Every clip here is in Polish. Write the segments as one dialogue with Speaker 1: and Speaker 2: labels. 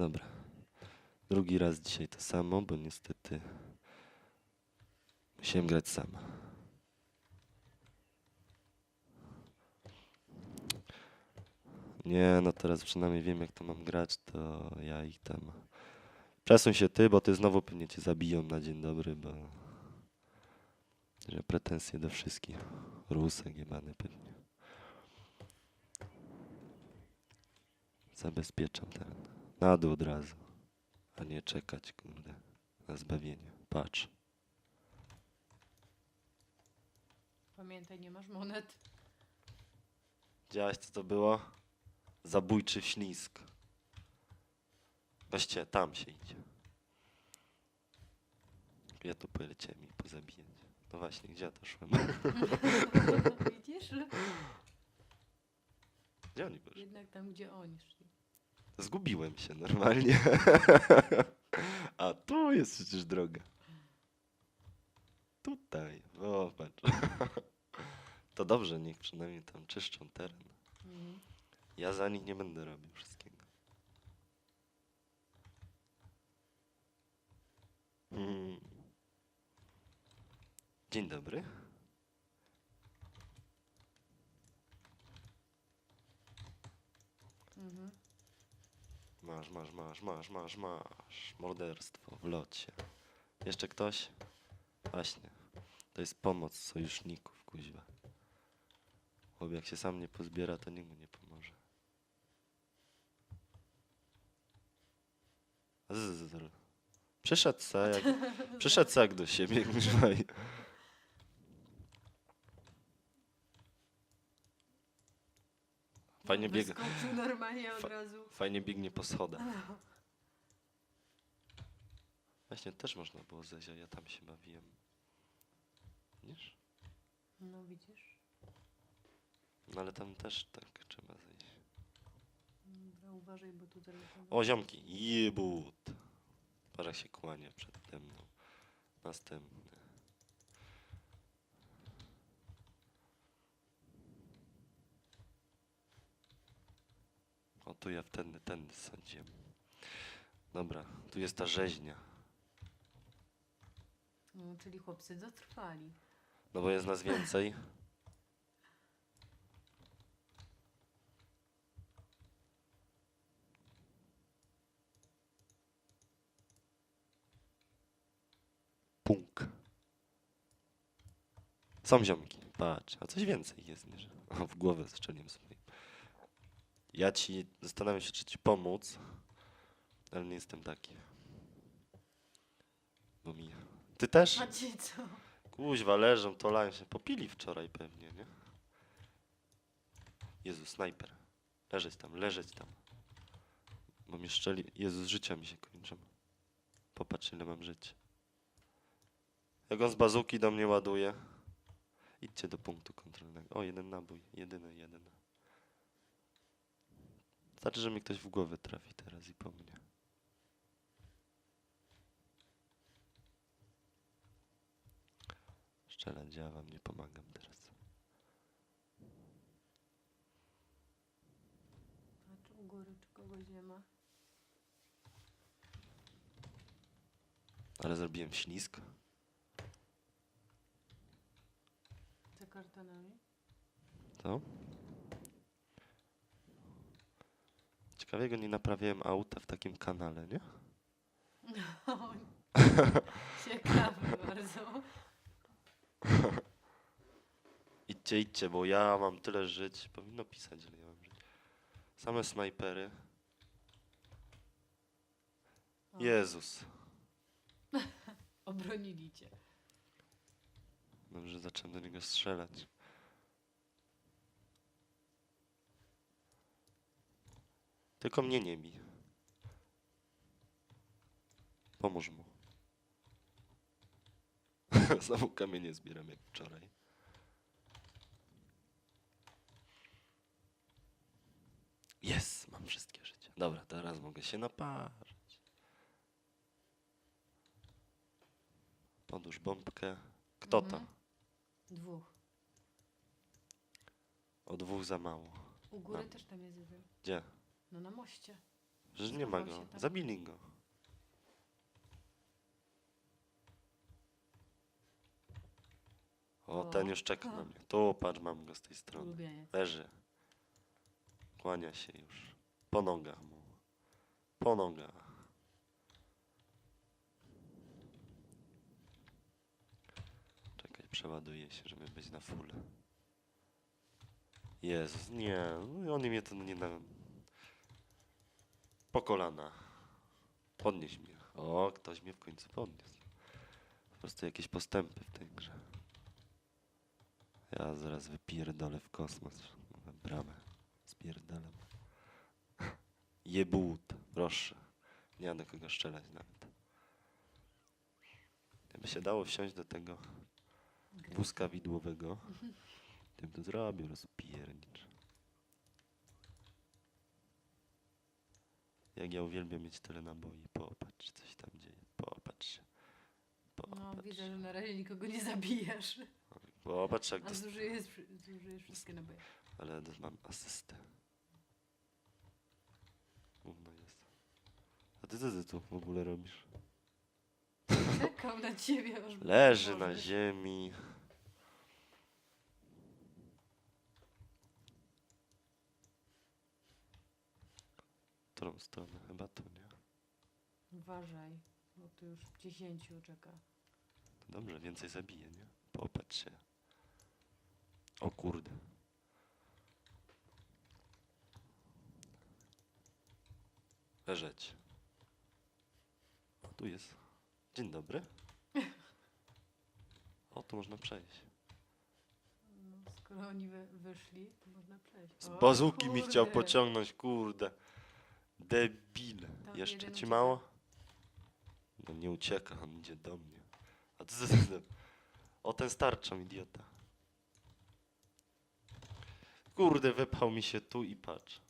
Speaker 1: Dobra. Drugi raz dzisiaj to samo, bo niestety musiałem grać sam. Nie, no teraz przynajmniej wiem jak to mam grać, to ja ich tam... Przesuń się ty, bo ty znowu pewnie cię zabiją na dzień dobry, bo... Że pretensje do wszystkich. Rusek jebany pewnie. Zabezpieczam teren. Na dół od razu. A nie czekać, kurde, na zbawienie. Patrz.
Speaker 2: Pamiętaj, nie masz monet.
Speaker 1: Widziałeś co to było? Zabójczy ślisk. Weźcie, tam się idzie. Ja tu poleciałem i pozabijać. No właśnie, gdzie ja to szłem?
Speaker 2: Widzisz?
Speaker 1: Gdzie oni poszli?
Speaker 2: Jednak tam, gdzie oni szli.
Speaker 1: Zgubiłem się normalnie. A tu jest przecież droga. Tutaj. O, patrz. To dobrze, niech przynajmniej tam czyszczą teren.
Speaker 2: Mhm.
Speaker 1: Ja za nich nie będę robił wszystkiego. Mm. Dzień dobry.
Speaker 2: Mhm.
Speaker 1: Masz, masz, masz, masz, masz, masz. Morderstwo w locie. Jeszcze ktoś? Właśnie. To jest pomoc sojuszników, kuźwa. Chłop jak się sam nie pozbiera, to nikt mu nie pomoże. Zzz. Przyszedł se jak, przyszedł se jak do siebie, kuźwa. i- Fajnie biega,
Speaker 2: Wyskoczył normalnie od
Speaker 1: Fa-
Speaker 2: razu.
Speaker 1: fajnie biegnie po schodach. Właśnie też można było zejść, a ja tam się bawiłem. Widzisz?
Speaker 2: No widzisz?
Speaker 1: No ale tam też tak trzeba zejść.
Speaker 2: Dobra, uważaj, bo tu zaraz...
Speaker 1: O, ziomki! Jebut! Parę się kłania przede mną. Następny. O, tu ja wtedy, tędy sądziłem. Dobra, tu jest ta rzeźnia.
Speaker 2: No, czyli chłopcy dotrwali.
Speaker 1: No bo jest nas więcej. Punk. Są ziomki, patrz, a coś więcej jest niż... O, w głowę strzeliłem sobie. Ja ci, zastanawiam się, czy ci pomóc, ale nie jestem taki. Bo mi... Ty też?
Speaker 2: A ci co?
Speaker 1: Kuźwa, leżą, to lają się. Popili wczoraj pewnie, nie? Jezu, snajper. Leżeć tam, leżeć tam. Bo mnie szczeli... Jezus, życia mi się kończą. Popatrz, ile mam życia. Jak on z bazuki do mnie ładuje. Idźcie do punktu kontrolnego. O, jeden nabój. Jedyny, jeden. Znaczy, że mi ktoś w głowę trafi teraz i po mnie. Szczelać, ja wam nie pomagam teraz.
Speaker 2: Patrz u góry, czy kogoś nie ma.
Speaker 1: Ale zrobiłem ślisk.
Speaker 2: Za kartonami.
Speaker 1: To. Ciekawiego nie naprawiałem auta w takim kanale, nie?
Speaker 2: No, ciekawe bardzo.
Speaker 1: Idźcie, idźcie, bo ja mam tyle żyć. Powinno pisać, że ja mam żyć. Same snajpery.
Speaker 2: O,
Speaker 1: Jezus.
Speaker 2: Obronili cię.
Speaker 1: Dobrze, zacząłem do niego strzelać. Tylko mnie nie bij. Pomóż mu. Znowu kamienie zbieram jak wczoraj. Jest, mam wszystkie życie. Dobra, teraz mogę się naparzyć. Podłóż bombkę. Kto
Speaker 2: Mhm.
Speaker 1: tam?
Speaker 2: Dwóch.
Speaker 1: O dwóch za mało.
Speaker 2: U góry też tam jest jeden.
Speaker 1: Gdzie?
Speaker 2: No na moście.
Speaker 1: Że nie ma
Speaker 2: Schował
Speaker 1: go.
Speaker 2: się tam.
Speaker 1: Zabili go. O, ten już czeka na mnie. Tu, patrz, mam go z tej strony.
Speaker 2: Ulubieniec.
Speaker 1: Leży. Kłania się już. Po nogach mu. Po nogach. Czekaj, przeładuje się, żeby być na full. Jezus, nie. No i oni mnie to nie na... Po kolana. Podnieś mnie. O, ktoś mnie w końcu podniósł. Po prostu jakieś postępy w tej grze. Ja zaraz wypierdolę w kosmos. Bramę. Spierdalam. Jebut, proszę. Nie ma do kogo strzelać nawet. Gdyby się dało wsiąść do tego wózka widłowego, tym to zrobił, rozpiernicz. Jak ja uwielbiam mieć tyle naboi. Popatrz, coś tam dzieje. Popatrz.
Speaker 2: No,
Speaker 1: Popatrz.
Speaker 2: widzę, że na razie nikogo nie zabijesz.
Speaker 1: Popatrz jak
Speaker 2: A zużyjesz, zużyjesz wszystkie naboje.
Speaker 1: Ale mam asystę. Gówno jest. A ty co ty tu w ogóle robisz?
Speaker 2: Czekam na ciebie, aż
Speaker 1: Leży na ziemi. Którą stronę? Chyba tu, nie?
Speaker 2: Uważaj, bo tu już dziesięciu czeka.
Speaker 1: To dobrze, więcej zabije, nie? Popatrz się. O kurde. Leżeć. O, tu jest. Dzień dobry. O, tu można przejść.
Speaker 2: No, skoro oni wy, wyszli, to można przejść.
Speaker 1: Z
Speaker 2: O,
Speaker 1: bazuki mi chciał pociągnąć, kurde. Debil.
Speaker 2: Tam
Speaker 1: Jeszcze
Speaker 2: jeden
Speaker 1: ci
Speaker 2: ucieka.
Speaker 1: mało? No nie ucieka, on idzie do mnie. A ty, ty. O, ten starczą, idiota. Kurde, wypchał mi się tu i patrz.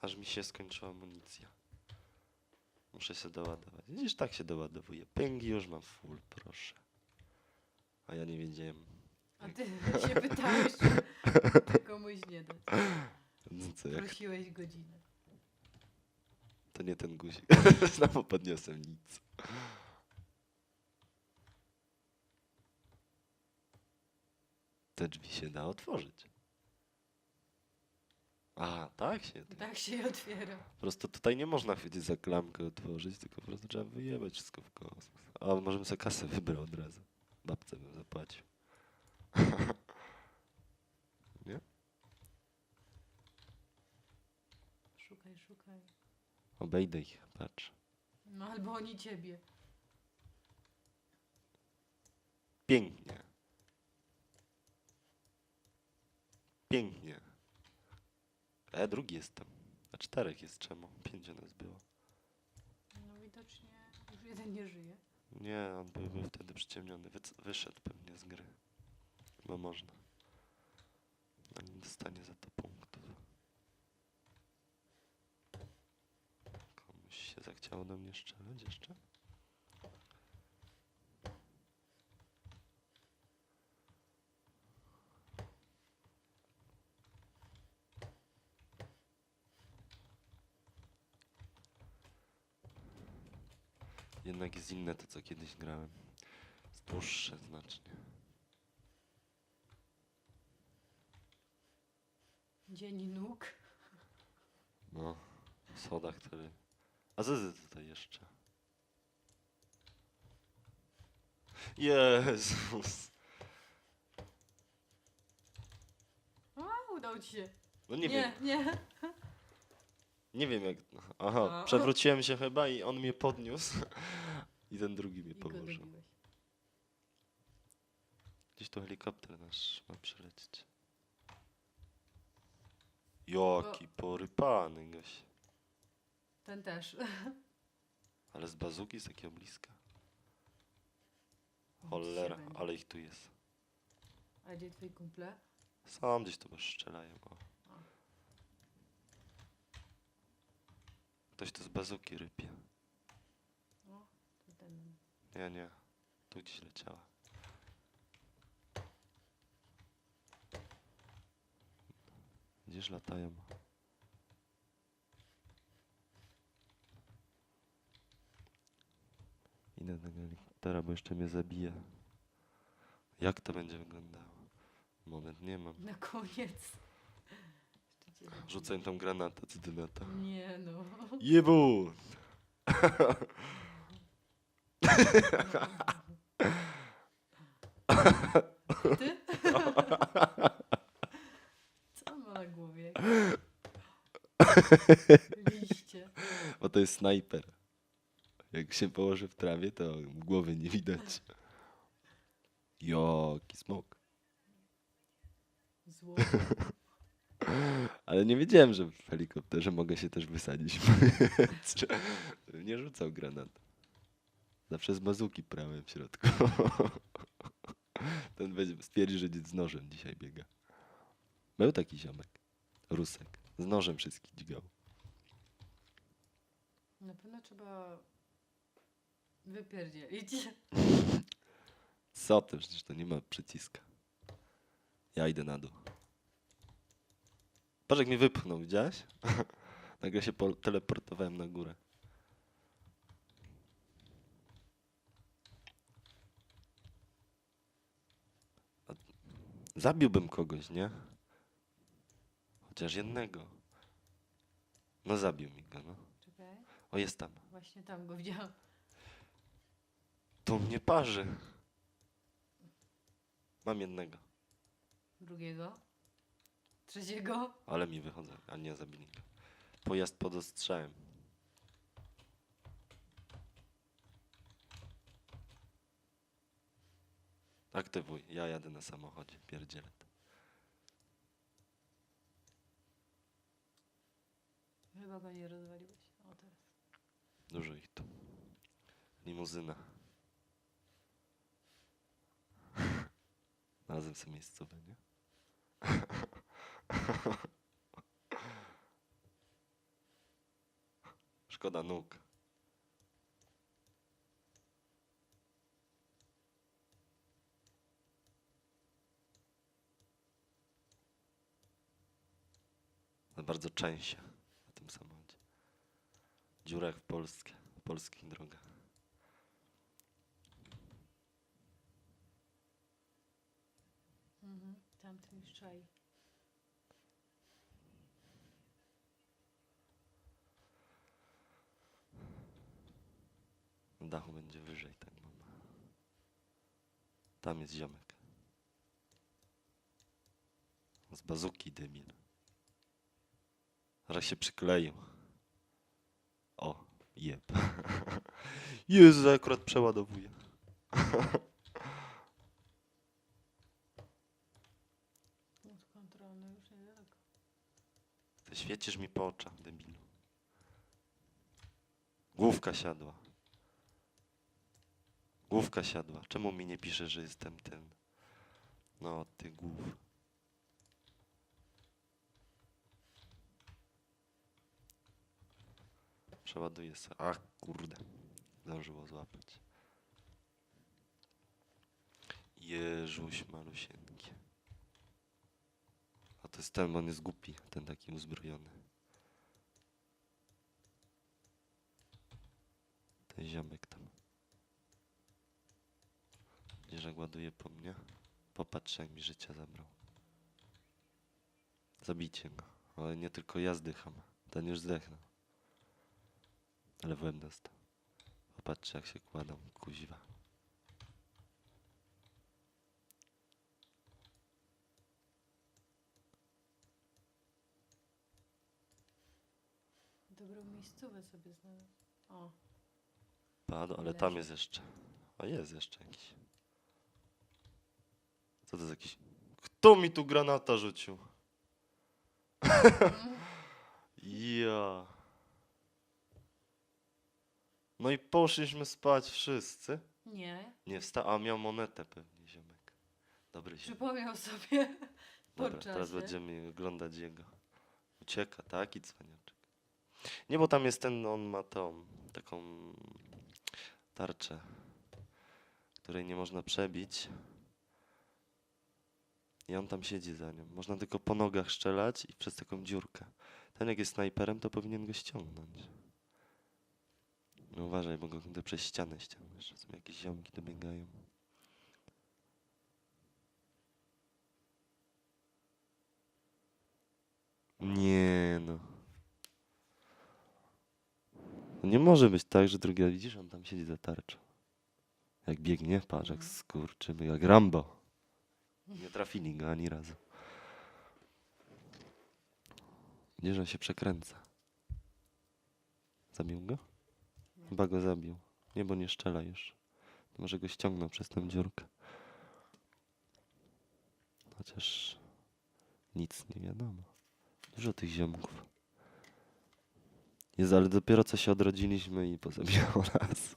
Speaker 1: Aż mi się skończyła amunicja. Muszę się doładować. Widzisz, tak się doładowuje. Pęgi już mam full, proszę. A ja nie wiedziałem.
Speaker 2: A ty się pytałeś, czy komuś nie dać.
Speaker 1: Co, jak
Speaker 2: Prosiłeś godzinę.
Speaker 1: To nie ten guzik. Znowu podniosłem nic. Te drzwi się da otworzyć. A, tak się.
Speaker 2: Tak się otwiera.
Speaker 1: Po prostu tutaj nie można chwycić za klamkę otworzyć, tylko po prostu trzeba wyjebać wszystko w kosmos. A możemy sobie kasę wybrał od razu. Babce bym zapłacił. Obejdę ich, patrz.
Speaker 2: No albo oni ciebie.
Speaker 1: Pięknie. Pięknie. E, drugi jestem. A czterech jest czemu? Pięciu nas było.
Speaker 2: No widocznie już jeden nie żyje.
Speaker 1: Nie, on był, był wtedy przyciemniony. Wyc- wyszedł pewnie z gry. Bo można. Ale nie dostanie za to punktów. Się zachciało do mnie strzelać jeszcze? Jednak jest inne to, co kiedyś grałem. Jest dłuższe znacznie.
Speaker 2: Dzień nóg.
Speaker 1: No, soda, który... A ty tutaj jeszcze? Jezus!
Speaker 2: A, udało ci się.
Speaker 1: No nie,
Speaker 2: nie,
Speaker 1: wiem,
Speaker 2: nie.
Speaker 1: nie wiem jak... Aha,
Speaker 2: A.
Speaker 1: przewróciłem się chyba i on mnie podniósł. I ten drugi mnie
Speaker 2: I go
Speaker 1: położył.
Speaker 2: dobiłeś.
Speaker 1: Gdzieś tu helikopter nasz ma przylecieć. Jaki porypany gość.
Speaker 2: Ten też.
Speaker 1: Ale z bazuki z takiego bliska. Cholera, ale ich tu jest.
Speaker 2: A gdzie twoi kumple?
Speaker 1: Sam gdzieś tu strzelają. O. Ktoś tu z bazuki rypie.
Speaker 2: O, to ten.
Speaker 1: Nie, nie. Tu gdzieś leciała. Gdzież latają? Idę do tego helikoptera, bo jeszcze mnie zabije. Jak to będzie wyglądało? Moment, nie mam.
Speaker 2: Na koniec. Jeszcze
Speaker 1: im tam granatę, co ty na to?
Speaker 2: Nie no.
Speaker 1: Jebu!
Speaker 2: Ty? Co on ma na głowie? Liście.
Speaker 1: Bo to jest snajper. Jak się położy w trawie, to głowy nie widać. Joki smok.
Speaker 2: Zło.
Speaker 1: Ale nie wiedziałem, że w helikopterze mogę się też wysadzić. Nie rzucał granat. Zawsze z bazuki prałem w środku. Ten stwierdzi, że z nożem dzisiaj biega. Był taki ziomek. Rusek. Z nożem wszystkich dźgał.
Speaker 2: Na pewno trzeba wypierdzielić.
Speaker 1: Co ty, przecież to nie ma przyciska. Ja idę na dół. Patrz jak mnie wypchnął, widziałeś? Nagle się po- teleportowałem na górę. A- Zabiłbym kogoś, nie? Chociaż jednego. No zabił mi go, no.
Speaker 2: Czekaj.
Speaker 1: O, jest tam.
Speaker 2: Właśnie tam go widziałam.
Speaker 1: To mnie parzy. Mam jednego.
Speaker 2: Drugiego. Trzeciego.
Speaker 1: Ale mi wychodzą, a nie zabili go. Pojazd pod ostrzałem. Aktywuj, ja jadę na samochodzie, pierdzielę to.
Speaker 2: Chyba go nie rozwaliłeś. O teraz.
Speaker 1: Dużo ich tu. Limuzyna. Znalazłem sobie miejscówę, nie? Szkoda nóg. Za bardzo część na tym samochodzie. Dziura jak w Polskę, polskich drogach.
Speaker 2: Mhm. Tamten już czai.
Speaker 1: Dachu będzie wyżej, tak mam. Tam jest ziomek. Z bazuki debil. Zaraz się przykleił. O, jeb. Jezu, akurat przeładowuje.
Speaker 2: Punkt kontrolny już niedaleko.
Speaker 1: Ty świecisz mi po oczach, debilu. Główka siadła. Główka siadła. Czemu mi nie pisze, że jestem ten? No, ty głów. Przeładuję sobie. Ach, kurde. Zdążyło złapać. Jeżuś malusieńkie. To jest ten, on jest głupi, ten taki uzbrojony. Ten ziomek tam. Widzisz, jak ładuje po mnie? Popatrz, jak mi życia zabrał. Zabijcie go. Ale nie tylko ja zdycham. Ten już zdechnął. Ale w łeb dostał. Popatrzcie, jak się kładą, kuźwa.
Speaker 2: Dobrą miejscówę sobie znalazł. O,
Speaker 1: Padł, ale tam
Speaker 2: Leży.
Speaker 1: jest jeszcze. A jest jeszcze jakiś. Co to jest jakiś... Kto mi tu granata rzucił? ja. No i poszliśmy spać wszyscy.
Speaker 2: nie.
Speaker 1: Nie wsta... A miał monetę pewnie ziomek. Dobry ziomek.
Speaker 2: Przypomniał sobie po
Speaker 1: Dobra, teraz będziemy oglądać jego. Ucieka, taki cwaniaczek. Nie, bo tam jest ten, on ma tą, taką tarczę, której nie można przebić. I on tam siedzi za nią. Można tylko po nogach strzelać i przez taką dziurkę. Ten jak jest snajperem, to powinien go ściągnąć. No uważaj, bo go kurde przez ścianę ściągniesz. Są jakieś ziomki dobiegają. Nie no. No Nie może być tak, że drugi raz widzisz, on tam siedzi za tarczą. Jak biegnie, patrz, jak
Speaker 2: Mhm.
Speaker 1: skurczymy, jak Rambo. Nie trafili go ani razu. Widzisz, on się przekręca. Zabił go? Chyba go zabił. Nie, bo nie szczela już. Może go ściągnął przez tę dziurkę. Chociaż nic nie wiadomo. Dużo tych ziomków. Jest, ale dopiero co się odrodziliśmy i pozabijało nas.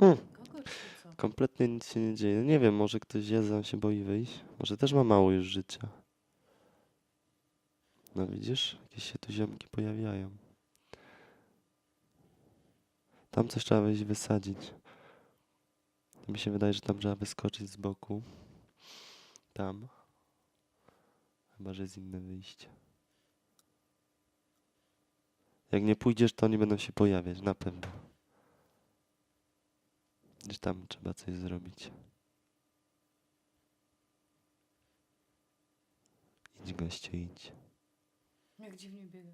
Speaker 1: Mm. Kompletnie nic się nie dzieje. Nie wiem, może ktoś a się boi wyjść. Może też ma mało już życia. No widzisz, jakieś się tu ziomki pojawiają. Tam coś trzeba wejść wysadzić. Mi się wydaje, że tam trzeba wyskoczyć z boku. Tam. Chyba, że jest inne wyjście. Jak nie pójdziesz, to oni będą się pojawiać, na pewno. Gdzieś tam trzeba coś zrobić. Idź gościu, idź.
Speaker 2: Jak dziwnie biega.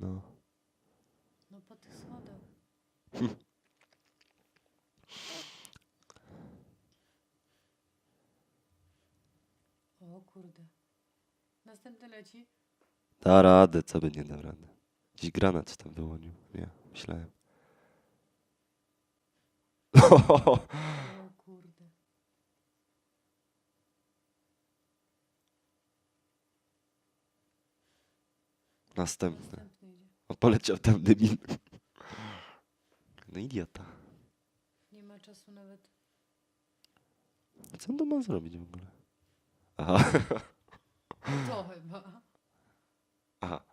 Speaker 1: No.
Speaker 2: No po tych schodach. O kurde. Następny leci.
Speaker 1: Da radę, co by nie dał rady. Gdzieś granat tam wyłonił. Nie, myślałem.
Speaker 2: O kurde.
Speaker 1: Następny.
Speaker 2: Następny idzie.
Speaker 1: O, poleciał tam debil. No idiota.
Speaker 2: Nie ma czasu nawet.
Speaker 1: Co on to ma zrobić w ogóle? Aha.
Speaker 2: To chyba.
Speaker 1: Aha.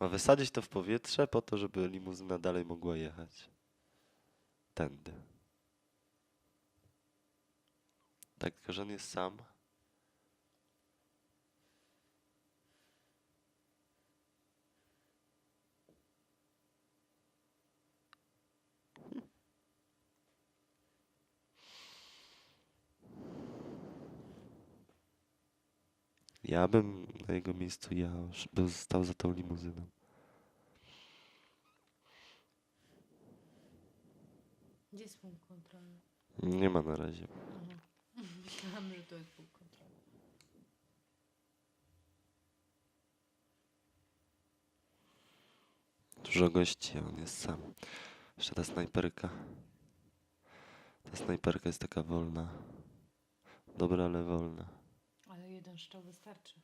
Speaker 1: Ma wysadzić to w powietrze po to, żeby limuzyna dalej mogła jechać. Tędy. Tak, tylko że on jest sam. Ja bym na jego miejscu ja był stał za tą limuzyną.
Speaker 2: Gdzie jest punkt kontrolny?
Speaker 1: Nie ma na razie.
Speaker 2: Myślałam, że to jest.
Speaker 1: Dużo gości, on jest sam. Jeszcze ta snajperka. Ta snajperka jest taka wolna. Dobra, ale wolna.
Speaker 2: Ale jeden szczał wystarczy.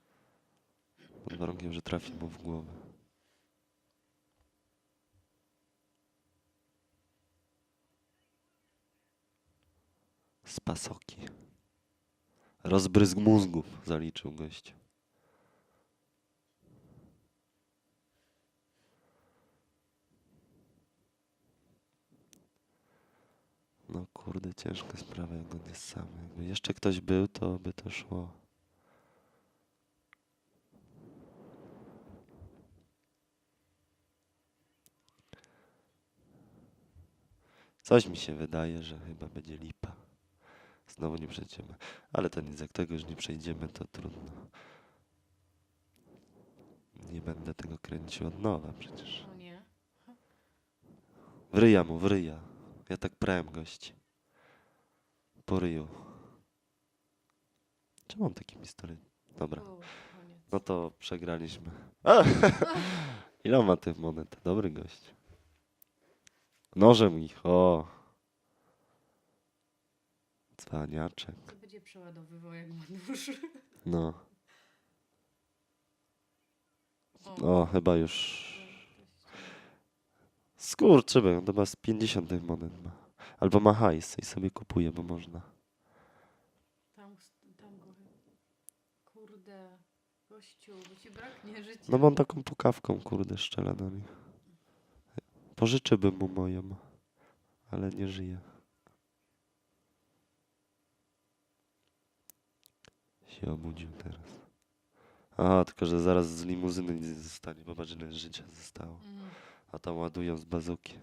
Speaker 1: Pod warunkiem, że trafi mu w głowę. Z pasoki. Rozbryzg mózgów zaliczył gość. No kurde, ciężka sprawa, jak on jest sam. Jakby jeszcze ktoś był, to by to szło. Coś mi się wydaje, że chyba będzie lipa. Znowu nie przejdziemy. Ale to nic, jak tego już nie przejdziemy, to trudno. Nie będę tego kręcił od nowa przecież.
Speaker 2: O nie.
Speaker 1: Wryja mu, wryja. Ja tak prałem gości. Po ryju. Czemu mam taki pistolet? Dobra,
Speaker 2: koniec.
Speaker 1: no to przegraliśmy. A! Ile ma tych monet? Dobry gość. Nożem ich, o. Cwaniaczek.
Speaker 2: Co będzie przeładowywał jak ma nóż?
Speaker 1: No,
Speaker 2: O,
Speaker 1: chyba już. Skurczyby, on chyba z 50 tych monet ma. Albo ma hajs i sobie kupuje, bo można.
Speaker 2: Tam, tam go. Kurde. Kościół, bo ci braknie życia.
Speaker 1: No on taką pukawką, kurde, szczela na mnie. Pożyczyłbym mu moją, ale nie żyje. Się obudził teraz. A, tylko że zaraz z limuzyny nic nie zostanie. Popatrz, ile życia zostało.
Speaker 2: Mm.
Speaker 1: A tam ładują z bazuki.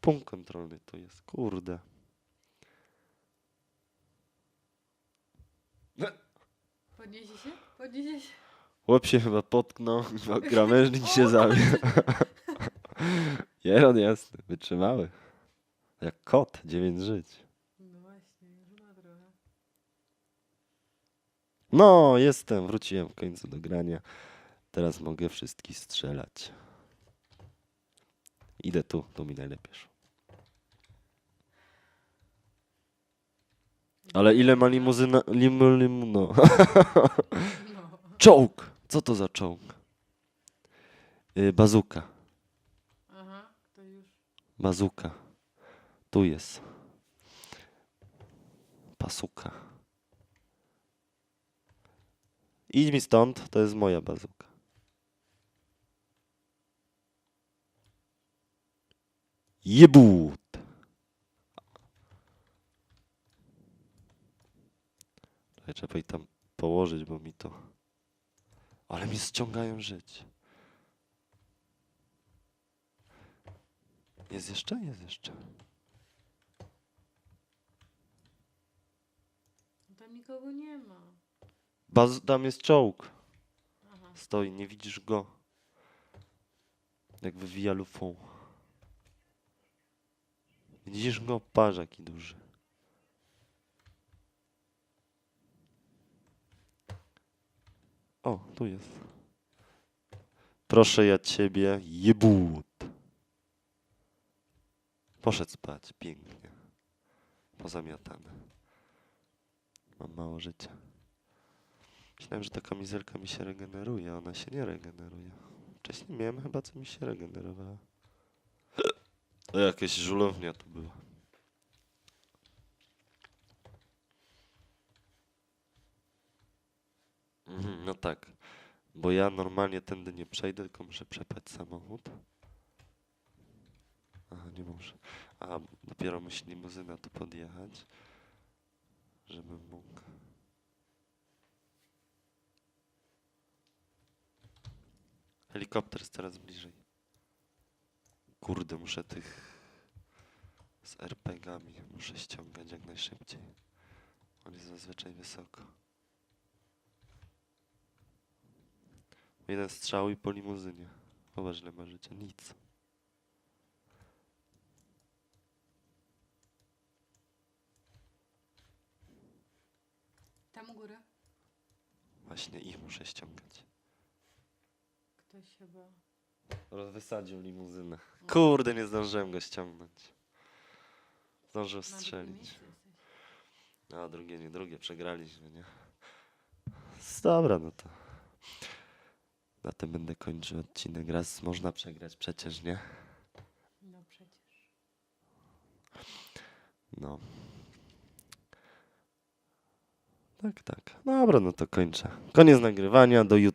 Speaker 1: Punkt kontrolny tu jest, kurde.
Speaker 2: Podniesie się? Podniesie się?
Speaker 1: Chłop się chyba potknął, chyba krawężnik się zabił. Jeron jasny, wytrzymały. Jak kot, dziewięć żyć.
Speaker 2: No właśnie, już ma trochę.
Speaker 1: No, jestem, wróciłem w końcu do grania. Teraz mogę wszystkich strzelać. Idę tu, tu mi najlepiej. Ale ile ma limuzyna, limu, limu, no.
Speaker 2: No.
Speaker 1: Czołg! Co to za czołg? Yy, bazuka.
Speaker 2: Aha, to już.
Speaker 1: Bazuka. Tu jest. Pasuka. Idź mi stąd, to jest moja bazuka. Jebut! Trzeba ich tam położyć, bo mi to... Ale mi ściągają żyć. Jest jeszcze? Jest jeszcze.
Speaker 2: Tam nikogo nie ma.
Speaker 1: Baz, tam jest czołg. Stoi, nie widzisz go. Jak wywija lufą. Widzisz go? Patrz jaki duży. O, tu jest. Proszę ja ciebie, jebut. Poszedł spać, pięknie. Pozamiatany. Mam mało życia. Myślałem, że ta kamizelka mi się regeneruje, ona się nie regeneruje. Wcześniej miałem chyba, co mi się regenerowała. To jakaś żulownia to była. Mhm, no tak, bo ja normalnie tędy nie przejdę, tylko muszę przepać samochód. Aha, nie muszę. A, dopiero musi limuzyna tu podjechać, żebym mógł. Helikopter jest coraz bliżej. Kurde, muszę tych z RPG-ami muszę ściągać jak najszybciej. On jest zazwyczaj wysoko. Jeden strzał i po limuzynie. Zobacz, ile ma życia. Nic.
Speaker 2: Tam u góry?
Speaker 1: Właśnie ich muszę ściągać.
Speaker 2: Ktoś chyba.
Speaker 1: Wysadził limuzynę. Kurde, nie zdążyłem go ściągnąć. Zdążył
Speaker 2: Na drugim
Speaker 1: strzelić.
Speaker 2: miejscu jesteś.
Speaker 1: A drugie, nie drugie, przegraliśmy, nie? S- Dobra, no to. Na tym będę kończył odcinek. Raz można przegrać przecież, nie?
Speaker 2: No przecież.
Speaker 1: No. Tak, tak. Dobra, no to kończę. Koniec nagrywania. Do, jut-